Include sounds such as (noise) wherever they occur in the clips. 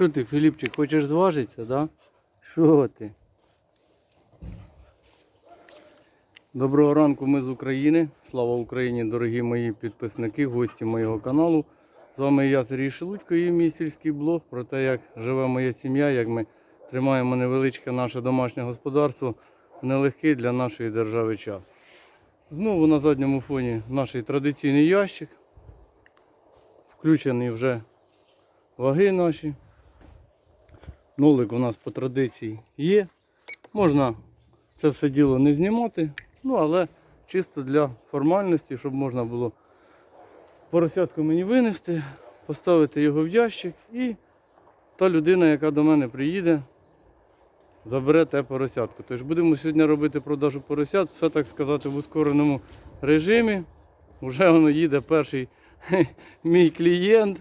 Що ти, Філіпчик, хочеш зважитися, да? Що ти? Доброго ранку, ми з України. Слава Україні, дорогі мої підписники, гості моєго каналу. З вами я, Сергій Шелудько, і мій сільський блог про те, як живе моя сім'я, як ми тримаємо невеличке наше домашнє господарство в нелегкий для нашої держави час. Знову на задньому фоні наш традиційний ящик. Включені вже ваги наші. Нолик у нас по традиції є. Можна це все діло не знімати, ну але чисто для формальності, щоб можна було поросятку мені винести, поставити його в ящик і та людина, яка до мене приїде, забере те поросятку. Тож будемо сьогодні робити продажу поросят, все так сказати в ускореному режимі. Вже воно їде перший (laughs) мій клієнт.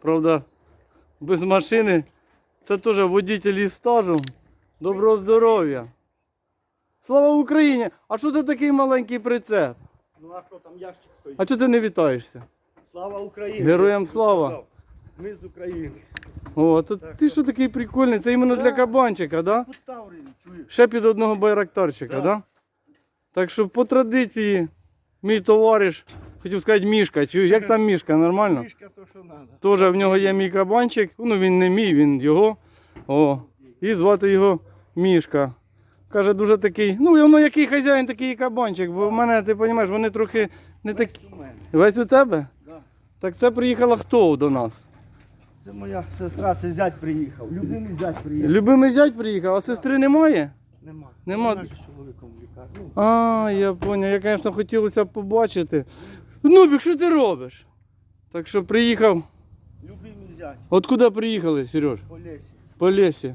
Правда, без машини. Це теж водитель із стажем. Доброго здоров'я. Слава Україні! А що це такий маленький прицеп? Ну а що там ящик стоїть? А чого ти не вітаєшся? Слава Україні! Героям слава. Ми з України. О, то Так, ти так. що такий прикольний? Це іменно для кабанчика, да? Тут Таврин, чуєш? Ще під одного байрактарчика, Так. да? Так що по традиції мій товариш, хотів сказати мішка. Чуєш, як там мішка, нормально? Мішка то, що треба. Теж в нього є мій кабанчик. Ну він не мій, він його. О. І звати його Мішка. Каже, дуже такий. Ну, воно який хазяїн, такий і кабанчик. Бо в мене, ти розумієш, вони трохи не такі. у мене. Весь у тебе? Да. Так це приїхала хто до нас? Це моя сестра, це зять приїхав. Любимий зять приїхав. Любимий зять приїхав, а сестри немає? Нема. Нема. Вона ж чоловіком в лікарні. А, я поняв. Я, звісно, хотілося б побачити. Нубік, що ти робиш? Так що приїхав. любимий зять Откуда приїхали, Сереж? по лісі. По лісі.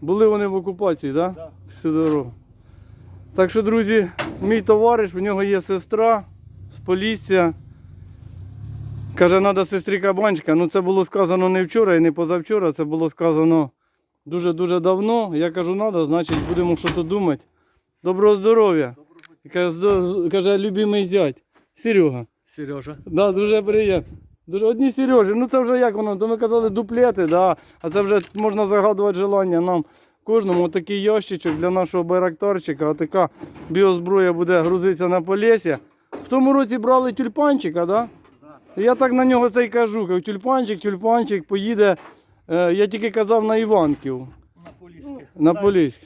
Були вони в окупації, так? Да? Да. Всю дорогу. Так що, друзі, мій товариш, в нього є сестра з Полісся. Каже, треба сестрі кабанчика. Ну це було сказано не вчора і не позавчора, це було сказано дуже-дуже давно. Я кажу, треба, значить будемо щось думати. Доброго здоров'я. Каже, Каже, любимий зять. Серега. Сережа. Да, дуже приємно. Дуже одні Сережі, ну це вже як воно, то ми казали дуплети, да, а це вже можна загадувати желання нам кожному такий ящичок для нашого байрактарчика, така біозброя буде грузитися на полісся. В тому році брали тюльпанчика, да? Я так на нього це й кажу, тюльпанчик, тюльпанчик поїде, е, я тільки казав на Іванків. На Поліське. На Поліськ.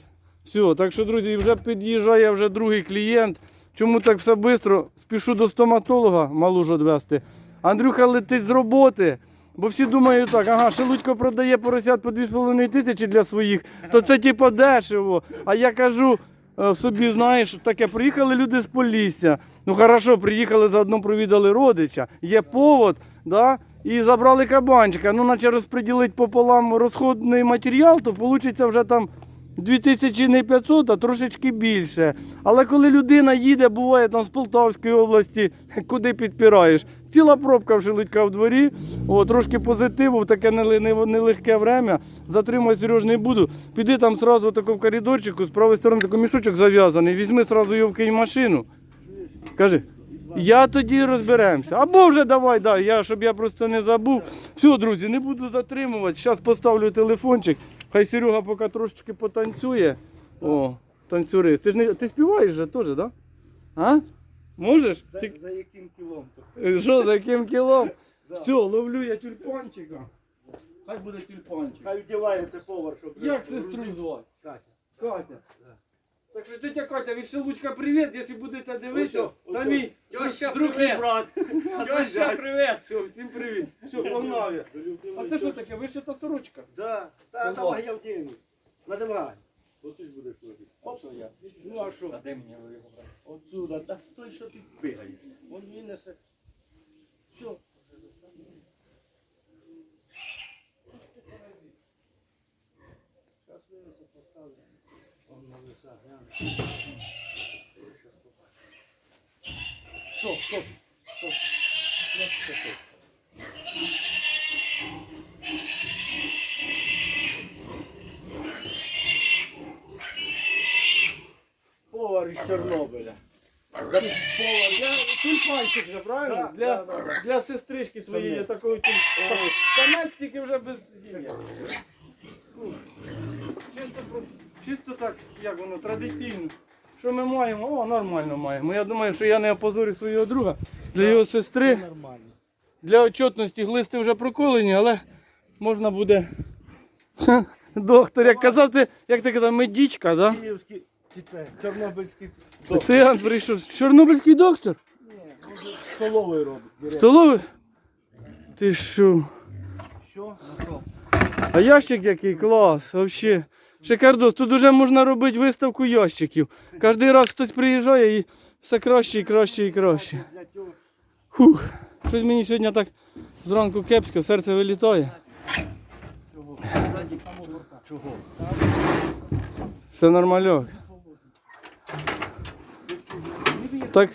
Все, так що, друзі, вже під'їжджає вже другий клієнт. Чому так все швидко? Спішу до стоматолога малу ж одвести. Андрюха летить з роботи. Бо всі думають так, ага, Шелудько продає поросят по 2,5 тисячі для своїх, то це типу дешево. А я кажу е, собі, знаєш, таке, приїхали люди з Полісся. Ну хорошо, приїхали, заодно провідали родича. Є повод, да? і забрали кабанчика. Ну, наче розподілити пополам розходний матеріал, то вийде вже там 2000 не 500, а трошечки більше. Але коли людина їде, буває там з Полтавської області, (laughs) куди підпираєш. Ціла пробка в Шелудька в дворі, о, трошки позитиву, в таке неле- не- нелегке время. Затримати Сереж не буду. Піди там сразу тако в коридорчику, з правої сторони такий мішочок зав'язаний, візьми сразу його в машину. Кажи, я тоді розберемося. Або вже давай, да, я, щоб я просто не забув. Все, друзі, не буду затримувати. Зараз поставлю телефончик. Хай Серега поки трошечки потанцює. О, танцюрист. Ти ж не ти співаєш же теж, так? Да? А? Можеш? За, Ти... за яким кілом? Е, Що, за яким кілом? Все, ловлю я тюльпанчика. Хай буде тюльпанчик. Хай вдівається повар, щоб... Як сестру звати? Катя. Катя. Так що тетя Катя, від Шелудька привіт, якщо будете дивитися, Ось, ось, це мій Тьоща, друг і привіт. брат. Тьоща, привіт! Все, всім привіт. Все, погнав я. А це що таке? Вишита сорочка? Да, та давай я вдіну. Надавай. Отут будеш ходити. Що я? Ну а що? А де мені його брати? Отсюда, та стой, що ти бігаєш. Он винесе. Все. Зараз винесе, поставлю. Стоп, стоп, стоп. Стоп, стоп, стоп. Повар із Чорнобиля. Повар, я тюльпанчик же, правильно? Да, для, да, да, для сестрички своєї такої тюльпанчик. Самець тільки вже без дія. Чисто, так, як воно, традиційно. Що ми маємо? О, нормально маємо. Я думаю, що я не опозорю свого друга. Для його сестри, Нормально. для отчетності глисти вже проколені, але можна буде. Доктор, як казав, ти, як ти казав, медічка, да? Київський, чи це, Чорнобильський. Циган прийшов. Чорнобильський доктор? Ні, може столовий робить. директор. Столовий? Ти що? Що? Нашов. А ящик який клас, взагалі. Шикардос, тут вже можна робити виставку ящиків. Кожен раз хтось приїжджає і все краще і краще і краще. Фух, щось мені сьогодні так зранку кепсько, серце вилітає. чого? Все нормальок. Так.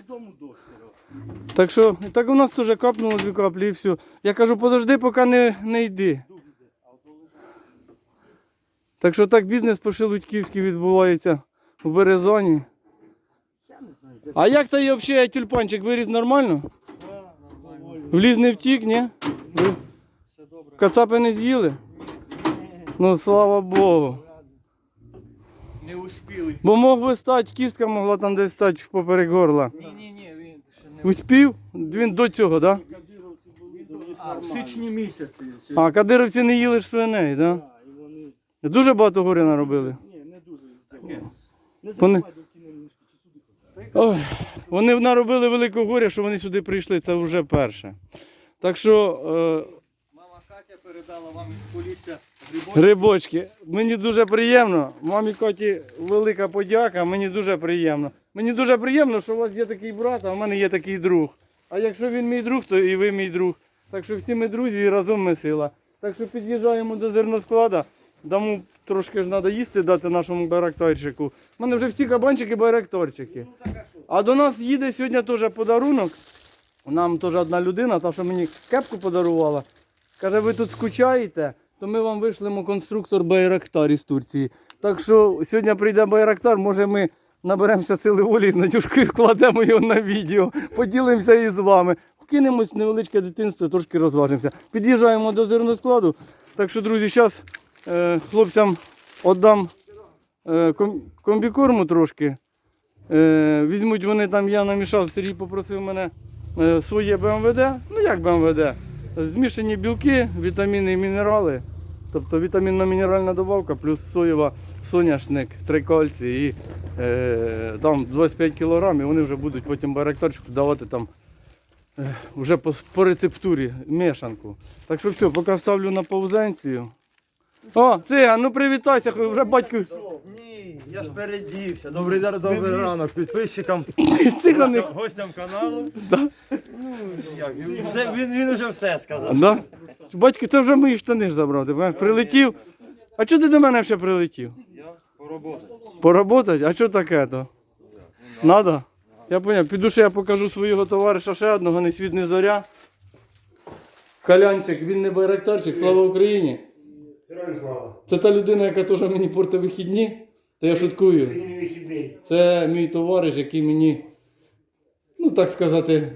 Так що, так у нас теж капнуло дві каплі і все. Я кажу, подожди, поки не, не йди. Так що так бізнес по Шелудьківській відбувається в Березоні. А як той взагалі тюльпанчик виріс нормально? Вліз не втік, ні? Кацапи не з'їли? Ну слава Богу. Не успіли. Бо мог би стати, кістка могла там десь стати поперек горла. Ні, ні, ні, він ще не Успів? Він до цього, так? Да? В січні місяці. А кадировці не їли ж свиней, так? Да? Вони... Дуже багато горя наробили. Ні, не дуже. Таке. Не Вони- забувай до кіномішки, чи сюди. Ой, вони наробили великого горя, що вони сюди прийшли, це вже перше. Так що, Мама Катя передала вам із Полісся е, грибочки. грибочки, мені дуже приємно. Мамі Коті велика подяка, мені дуже приємно. Мені дуже приємно, що у вас є такий брат, а в мене є такий друг. А якщо він мій друг, то і ви мій друг. Так що всі ми друзі і разом ми сила. Так що під'їжджаємо до зерносклада. Дамо трошки ж треба їсти дати нашому байрактарчику. У мене вже всі кабанчики байрактарчики. А до нас їде сьогодні теж подарунок. Нам теж одна людина, та що мені кепку подарувала. Каже, ви тут скучаєте, то ми вам вишлемо конструктор Байрактар із Турції. Так що сьогодні прийде Байрактар, може ми наберемося сили волі з Надюшкою складемо його на відео, поділимося із вами. Вкинемось невеличке дитинство, трошки розважимося. Під'їжджаємо до зерноскладу. Так що, друзі, зараз хлопцям віддам е, комбікорму трошки. Е, візьмуть вони там, я намішав, Сергій попросив мене е, своє БМВД. Ну як БМВД? Змішані білки, вітаміни і мінерали. Тобто вітамінно-мінеральна добавка плюс соєва соняшник, три кальці і е, там 25 кг, і вони вже будуть потім барактарчику давати там е, вже по, по рецептурі мішанку. Так що все, поки ставлю на паузенцію. О, циган, ну привітайся, хоч вже батько. Ні, я ж передівся. Добрий день, добрий ранок підписчикам, (laughs) Циган, гостям, гостям каналу. Ну, як, він, вже, він, він вже все сказав. Да? Батько, це вже мої штани ж забрав. Ти бачиш, прилетів. А чого ти до мене ще прилетів? Я пороботав. Поработать? А що таке то? Надо? Я поняв. Піду ще я покажу свого товариша ще одного, не світ, не зоря. Калянчик, він не байрактарчик, слава Україні. Героям слава. Це та людина, яка теж мені портить вихідні. Та я шуткую. Сьогодні вихідний. Це мій товариш, який мені, ну так сказати,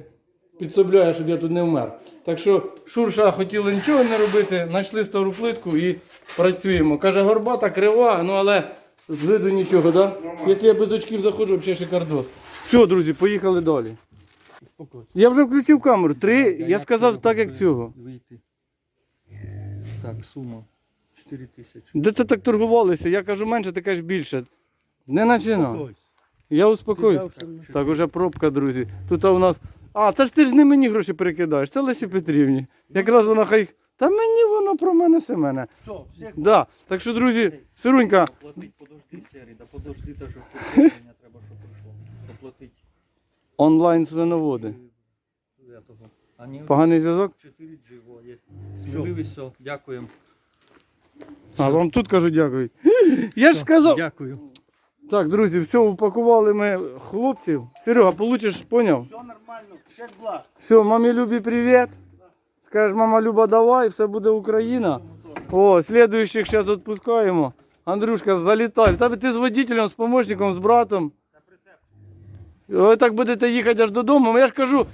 підсобляє, щоб я тут не вмер. Так що Шурша хотіли нічого не робити, знайшли стару плитку і працюємо. Каже, горбата, крива, ну але з виду нічого, да? Якщо я без очків заходжу, взагалі шикардос. Все, друзі, поїхали далі. Я вже включив камеру. Три, я сказав так, як цього. Вийти. Так, сума 4 тисячі. Де це так торгувалися? Я кажу менше, ти кажеш більше. Не починай. Я успокоюсь. Так, уже пробка, друзі. Тут у нас. А, це ж ти ж не мені гроші перекидаєш, це Лесі Петрівні. Якраз вона хай. Та мені воно про мене се мене. Все, всіх Да. Так що, друзі, Сирунька, Платить, подожди, Сергій, да подожди, та що підтвердження треба, що прийшло. Доплатить онлайн свиноводи. Поганий зв'язок? 4 дживо є. Сміливість, все, дякуємо. А вам тут кажу дякую. (laughs) Я ж сказав. Дякую. Так, друзі, все, упакували ми хлопців. Серега, получиш, поняв? все нормально, всіх благ. Все, мамі Любі, привіт. Скажеш, мама Люба, давай, все буде Україна. О, слідуючих зараз відпускаємо. Андрюшка, залітай. Тебе ти з водителем, з помощником, з братом. Ви так будете їхати аж додому. Я ж кажу,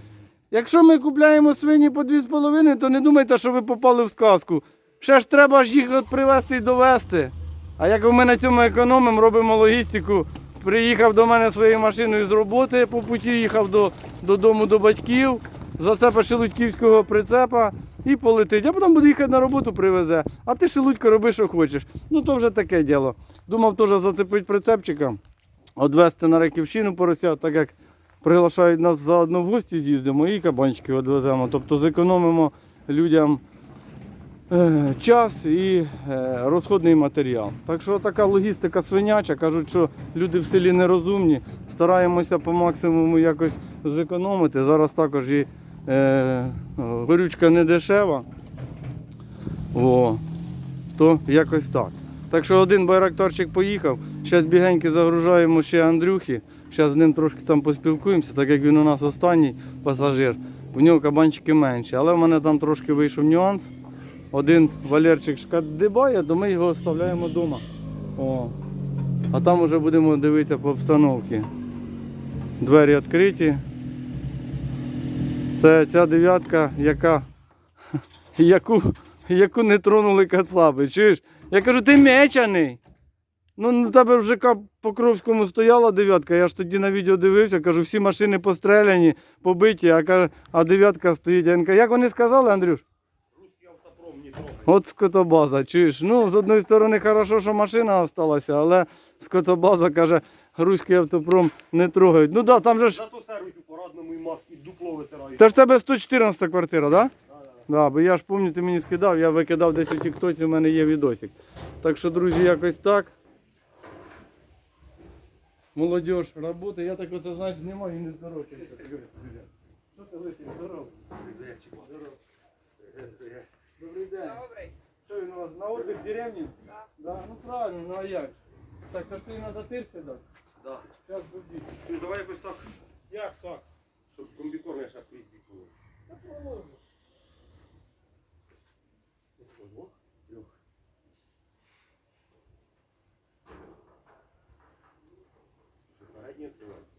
якщо ми купляємо свині по 2,5, то не думайте, що ви попали в сказку. Ще ж треба ж їх от привезти і довезти. А як ми на цьому економимо, робимо логістику. Приїхав до мене своєю машиною з роботи, по путі їхав до, додому до батьків, зацепа шелудьківського прицепа і полетить. А потім буде їхати на роботу, привезе. А ти шелудько роби, що хочеш. Ну то вже таке діло. Думав теж зацепити прицепчика, відвезти на Раківщину поросят, так як приглашають нас заодно в гості з'їздимо і кабанчики відвеземо. Тобто зекономимо людям час і е, розходний матеріал. Так що така логістика свиняча. Кажуть, що люди в селі нерозумні. Стараємося по максимуму якось зекономити. Зараз також і е, горючка не дешева. О, то якось так. Так що один байрактарчик поїхав. Зараз бігеньки загружаємо ще Андрюхи. Зараз з ним трошки там поспілкуємося, так як він у нас останній пасажир. В нього кабанчики менші. Але в мене там трошки вийшов нюанс. Один Валерчик шкадибає, то ми його оставляємо вдома. О. А там вже будемо дивитися по обстановці. Двері відкриті. Це ця дев'ятка, яка, (laughs) яку, яку не тронули кацаби. Чуєш? Я кажу, ти мечаний. Ну, на тебе в ЖК Покровському стояла дев'ятка, я ж тоді на відео дивився, кажу, всі машини постреляні, побиті, а, каже, а дев'ятка стоїть. Я кажу, як вони сказали, Андрюш? Русський автопром не трогай. От скотобаза, чуєш? Ну, з одної сторони, хорошо, що машина залишилася, але скотобаза каже, руський автопром не трогають. Ну так, да, там же ж. Зато серують у парадному і маски дупло витирають. Це ж в тебе 114 квартира, так? Да? Да, бо я ж пам'ятаю, ти мені скидав, я викидав десь у тіктоці, в мене є відосик. Так що, друзі, якось так. Молодіж, робота, я так оце, знаєш, знімаю і не здоровкаюся. Що ти лисий, здоров? Добрий день. Добрий. Що він у вас на отдых в деревні? Да. да. Ну правильно, ну а як? Так, то ж ти на тирси дати? Да. Зараз будіть. Ну давай якось так, Як так? щоб комбікорм я ще крізь було. Та положу. Двох, трьох. Що, передній відкривається?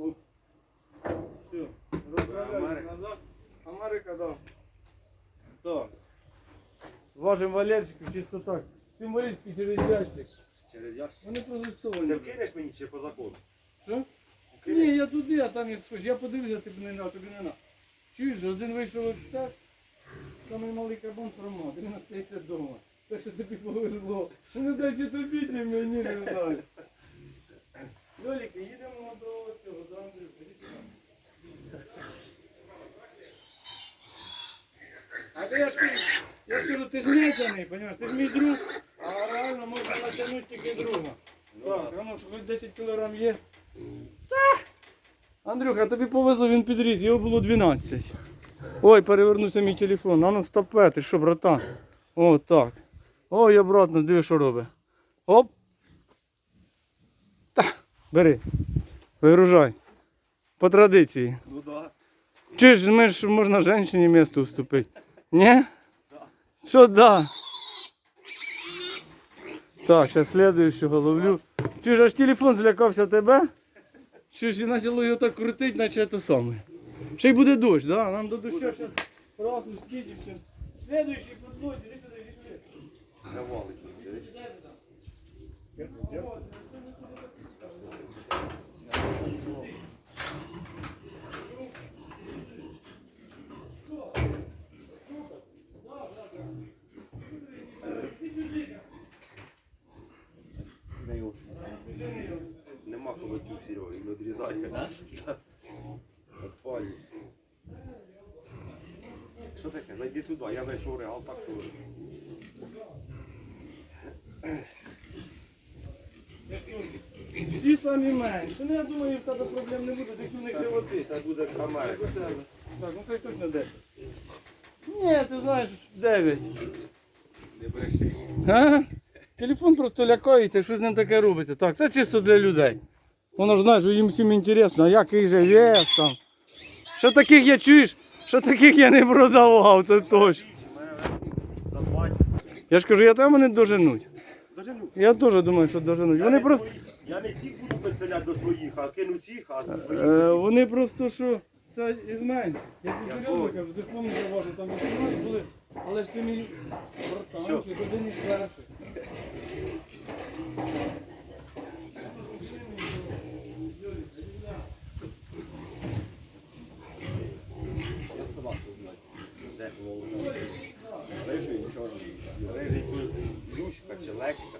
Оп. Все, розправляємо Америка. назад. Америка, да. Так. Важим валерчиків чисто так. Символічно через ящик. Через ящик. Вони Не пролистовані. вкинеш мені чи по закону? Що? Ні, я туди, а там як схож. Я подивився, тобі не на, тобі не на. Чуєш, один вийшов екстаз, самий малий кабан промав, він остається вдома. Так що тобі повезло. Ну дай чи тобі, чи мені, не знаю. Льолік, їдемо до цього, до Андрюха. А ти я ж кажу, я кажу, ти ж м'ясаний, понімаєш, ти ж мій друг, а реально можна натягнути тільки друга. Так, а ну, що хоч 10 кілограм є. Так. Андрюха, тобі повезло, він підріс, його було 12. Ой, перевернувся мій телефон. А ну стопе, ти що, братан? О, так. Ой, обратно, диви, що робить. Оп. Та, бери. Вигружай. По традиції. Ну да. Чи ж ми ж можна жінці місто уступити? Ні? Що да? Так, зараз слідуючого ловлю. Чи ж аж телефон злякався тебе? Чи ж і почало його так крутити, наче це саме. Ще й буде дощ, да? Нам до дощу зараз раз успіть і все. Слідуючий підлоді, іди сюди, іди сюди. Не Відрізає. Отпалює. Що таке? Зайди туди, я зайшов реал, так що. Всі самі менші. Ну я думаю, в тебе проблем не буде, тільки в них животи. Це буде Америка. Так, ну це точно 10. Ні, ти знаєш, 9. Не бреши. А? Телефон просто лякається, що з ним таке робиться. Так, це чисто для людей. Воно ж знаєш, їм всім інтересно, а який же вес там. Що таких я чуєш? Що таких я не продавав, це точно. Я ж кажу, я там вони доженуть. Дожену. Я теж думаю, що доженуть. Вони просто, Я не цих буду підселяти до своїх, а кину цих, а до своїх. е, вони просто що. Це із мене. Я тобі серйозно кажу, ти ж помниш, заважу, там 18 були, але ж ти мій братанчик, один із перших. Я собаку знаю. Де було? Рижий, чорний. Рижий тут Люська.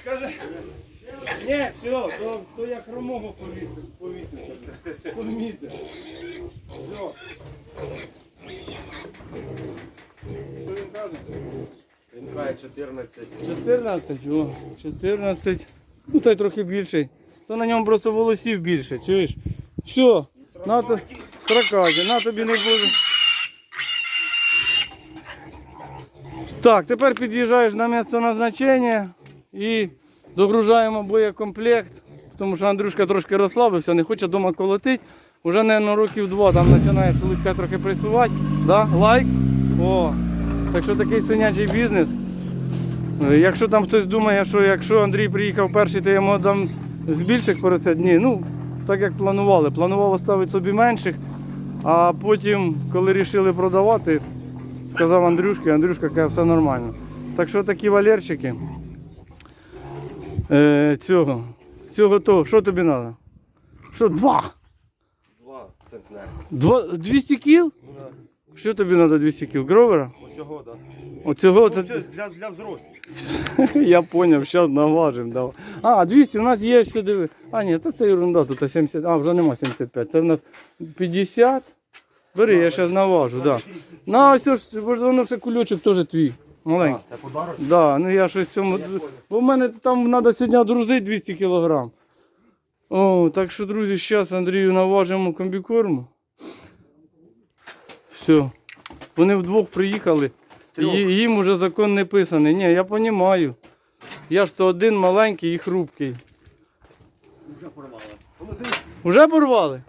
Скажи. Ні, все, то, то я хромого повісив, повісив. Поміти. Все. Що він каже? Він каже 14. 14, о, 14. Ну цей трохи більший. То на ньому просто волосів більше, чуєш? Все, на то, сракаті, на тобі не буду. Так, тепер під'їжджаєш на місце назначення і догружаємо боєкомплект, тому що Андрюшка трошки розслабився, не хоче вдома колотити. Уже, мабуть, років два там починає шелудька трохи працювати. Да? Лайк. О. Так що такий свинячий бізнес. Якщо там хтось думає, що якщо Андрій приїхав перший, то йому дам з більших поросят, ні, ну так як планували. Планували ставити собі менших, а потім, коли вирішили продавати, сказав Андрюшки, Андрюшка каже, все нормально. Так що такі валерчики. Е, цього. Цього то, що тобі треба? Що, два? 2 центнери. Два 200 кіл? Ну да. Що тобі треба 200 кіл? Гровера? Оцього, да. Оцього Ну, це. це для, для взрослих. (laughs) Я понял, зараз наважимо. Давай. А, 200 у нас є сюди. А, ні, це, це ерунда, тут 70. А, вже нема 75. Це в нас 50. Бери, я зараз наважу, да. На, ось ж, воно ще кульочок теж твій. Маленький. Це подарок. Да, ну я щось в цьому. Бо в мене там треба сьогодні друзити 200 кг. О, так що, друзі, зараз Андрію наважимо комбікорму. Все. Вони вдвох приїхали. І їм уже закон не писаний. Ні, я розумію. Я ж то один маленький і хрупкий. Вже порвали. Уже порвали?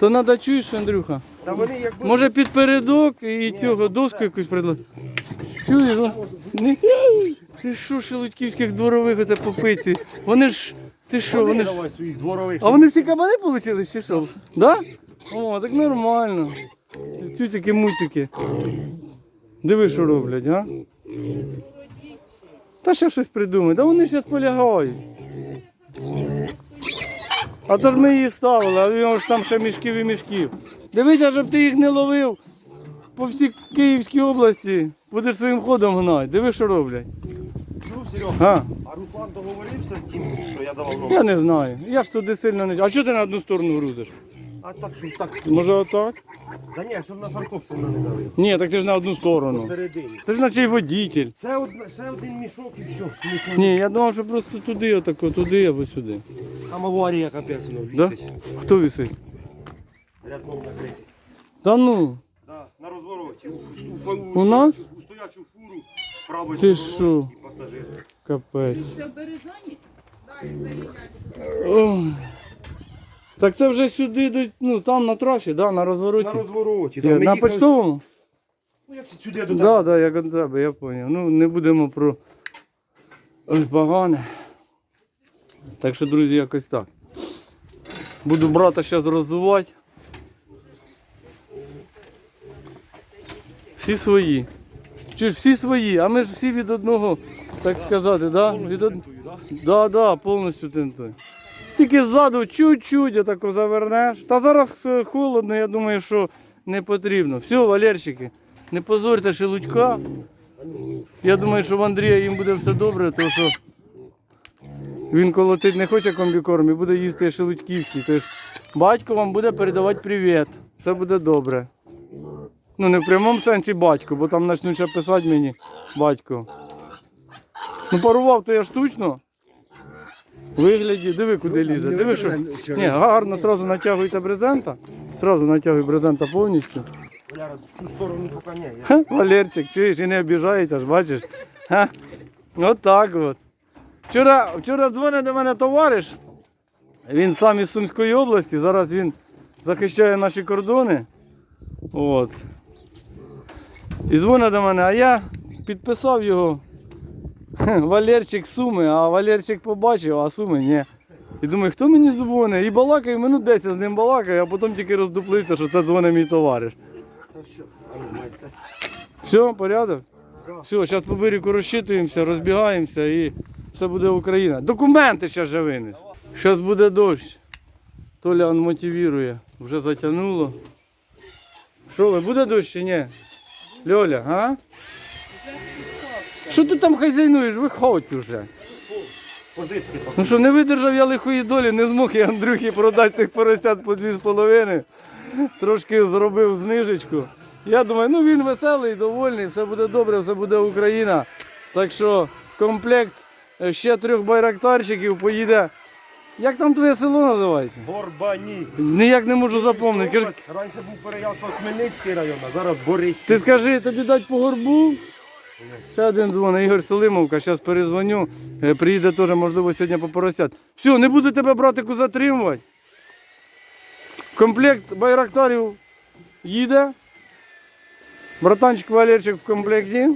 То треба чуєш, Андрюха. Та вони якби... Може під передок і цього доску якусь предложити. Чуєш? ну, Не... Ти що, шелудьківських дворових оце попиці? Вони ж. Ти що, Вони, вони ж. давай своїх дворових. А вони всі кабани отримали чи що? Да? О, так нормально. Цютики мультики. Диви, що роблять, а? Та ще щось придумають. Да вони зараз полягають. А то ж ми її ставили, а він ж там ще мішків і мішків. Дивися, щоб ти їх не ловив по всій Київській області. Будеш своїм ходом гнати. Диви, що роблять. Чув, Серега? А, А Руслан договорився з тим, що я давав номер? я не знаю. Я ж туди сильно не. А чого ти на одну сторону грузиш? А так, що так. Може отак? Та ні, щоб на фаркоп сильно не дали. Ні, так ти ж на одну сторону. Посередині. Ти ж наче й водитель. Це одна, ще один мішок і все. Нічого. Ні, я думав, що просто туди, отако, туди або сюди. Там аварія капець воно Да? вісить. Хто висить? Рядом накриті. Та ну, Да, на розвороті. У, у, у, У нас? У стоячу фуру правою Ти стороною що? і пасажир. капець. Це в Березані? Ой. Так це вже сюди йдуть, ну там на трасі, да, на розвороті. На розвороті. Там ми на їхали- почтовому? Ну, як сюди до Так, тебе. да, да, як до тебе, я зрозумів. Ну, не будемо про Ой, погане. Так що, друзі, якось так. Буду брата зараз розвивати. Всі свої. Чи ж всі свої, а ми ж всі від одного, так сказати, да? Від од... да, да, повністю тентуй. Тільки ззаду чуть-чуть отако завернеш. Та зараз е, холодно, я думаю, що не потрібно. Все, Валерчики, не позорьте шелудька. Я думаю, що в Андрія їм буде все добре, тому що він колотить не хоче комбікорм і буде їсти шелудьківський. Тож батько вам буде передавати привіт. Все буде добре. Ну не в прямому сенсі батько, бо там почнуть писати мені батько. Ну парував то я штучно. Вигляді, диви куди лізе. Диви, що. Ні, гарно сразу натягуйте брезента. Сразу натягуй брезента повністю. Валяра, цю сторону поки ні. Ха, Валерчик, чуєш, і не обіжається ж, бачиш? Ха? От так от. Вчора, вчора дзвонить до мене товариш Він сам із Сумської області, зараз він захищає наші кордони. От. І дзвонить до мене, а я підписав його. (laughs) Валерчик Суми, а Валерчик побачив, а Суми ні. І думаю, хто мені дзвонить? І балакаю, минут 10 з ним балакаю, а потім тільки роздуплився, що це дзвонить мій товариш. Все, порядок? Все, зараз по берегу розчитуємося, розбігаємося і все буде Україна. Документи ще же винес. Зараз буде дощ. Толя он мотивує. Вже затягнуло. Що ви, буде дощ чи ні? Льоля, а? Що ти там хазяйнуєш? Виходь уже. Пожитки Ну що, не видержав я лихої долі, не змог я Андрюхі продати цих поросят по 2,5. Трошки зробив знижечку. Я думаю, ну він веселий, довольний, все буде добре, все буде Україна. Так що комплект е, ще трьох байрактарчиків поїде. Як там твоє село називається? Борбані. Ніяк не можу запомнити. Раніше був Переяслав Хмельницький район, а зараз Бориспіль. ти скажи, тобі дать по горбу? Ще один дзвонить, Ігор Солимовка, зараз перезвоню. Е, Приїде теж, можливо, сьогодні по поросят. Все, не буду тебе, братику, затримувати. Комплект байрактарів їде. Братанчик Валерчик в комплекті.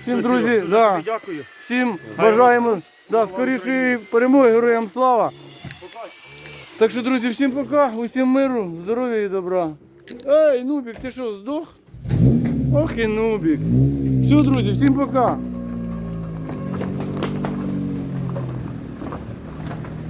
Всім, друзі, да, Дякую. всім бажаємо да, скорішої перемоги, героям слава. Так що, друзі, всім пока, усім миру, здоров'я і добра. Ей, Нубік, ти що, здох? Ох і Нубік. Все, друзі, всім пока.